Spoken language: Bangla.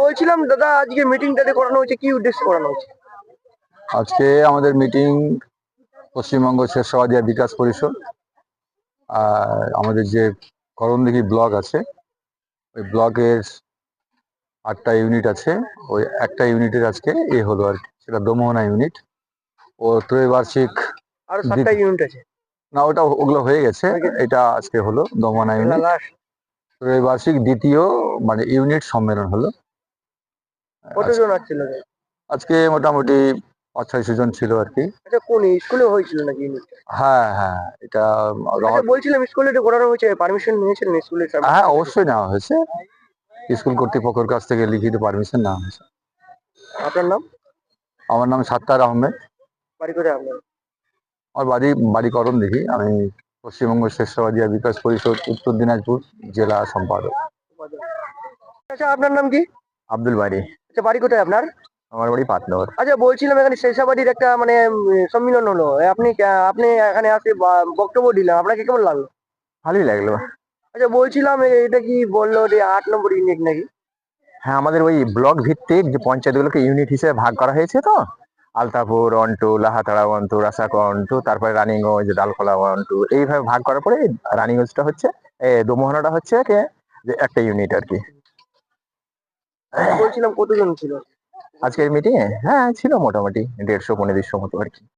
বলছিলাম দাদা আজকে মিটিংটাতে করানো হয়েছে কি উদ্দেশ্যে করানো হয়েছে? আজকে আমাদের মিটিং পশ্চিমবঙ্গ শেষবাদিয়া বিকাশ পরিষদ। আর আমাদের যে করণদিঘি ব্লক আছে ওই ব্লকের আটটা ইউনিট আছে। ওই একটা ইউনিটের আজকে এ হলো আর কি সেটা দমোহনা ইউনিট ও ত্রৈবার্ষিক আর সাতটা ইউনিট আছে। না ওটা ওগুলো হয়ে গেছে এটা আজকে হলো দমোহনা ইউনিট ত্রৈবার্ষিক দ্বিতীয় মানে ইউনিট সম্মেলন হলো। কতজন আসছিল আজকে মোটামুটি পাঁচ ছয়শো জন ছিল আর কি। আচ্ছা কোন স্কুলে হয়েছিল নাকি হ্যাঁ হ্যাঁ এটা আচ্ছা বলছিলাম স্কুলে করানো হয়েছে পারমিশন নিয়েছিলেন স্কুলের হ্যাঁ অবশ্যই নেওয়া হয়েছে। স্কুল কর্তৃপক্ষের কাছ থেকে লিখিত পারমিশন নেওয়া হয়েছে। আপনার নাম? আমার নাম সাত্তার আহমেদ। বাড়ি কোথায় আপনার? আমার বাড়ি বাড়িকরণ দেখি আমি পশ্চিমবঙ্গ শেষবাদিয়া বিকাশ পরিষদ উত্তর দিনাজপুর জেলা সম্পাদক। আচ্ছা আপনার নাম কি? আব্দুল বাড়ি। আচ্ছা বাড়ি কোথায় আপনার? আমার বাড়ি পাতনগর আচ্ছা বলছিলাম এখানে শেষাবাড়ির একটা মানে উম, সম্মিলন হলো। আপনি কে- আপনি এখানে আসে বক্তব্য দিলেন। আপনাকে কেমন লাগল? ভালোই লাগল। আচ্ছা বলছিলাম এ, এটা কি বলল যে আট নম্বর ইউনিট নাকি? হ্যাঁ আমাদের ওই ব্লক ভিত্তিক যে পঞ্চায়েতগুলোকে ইউনিট হিসেবে ভাগ করা হয়েছে তো Altapur one two Lahatara one two Rasak two তারপরে রানিগঞ্জ ওয়ান টু এইভাবে ভাগ করার পরে রানিগঞ্জটা হচ্ছে এ, দোমোহনাটা হচ্ছে কে যে একটা ইউনিট আর কি। বলছিলাম কতজন ছিল? আজকের মিটিংয়ে হ্যাঁ ছিল মোটামুটি। দেড়শো পনেরোশো মতো আর কি।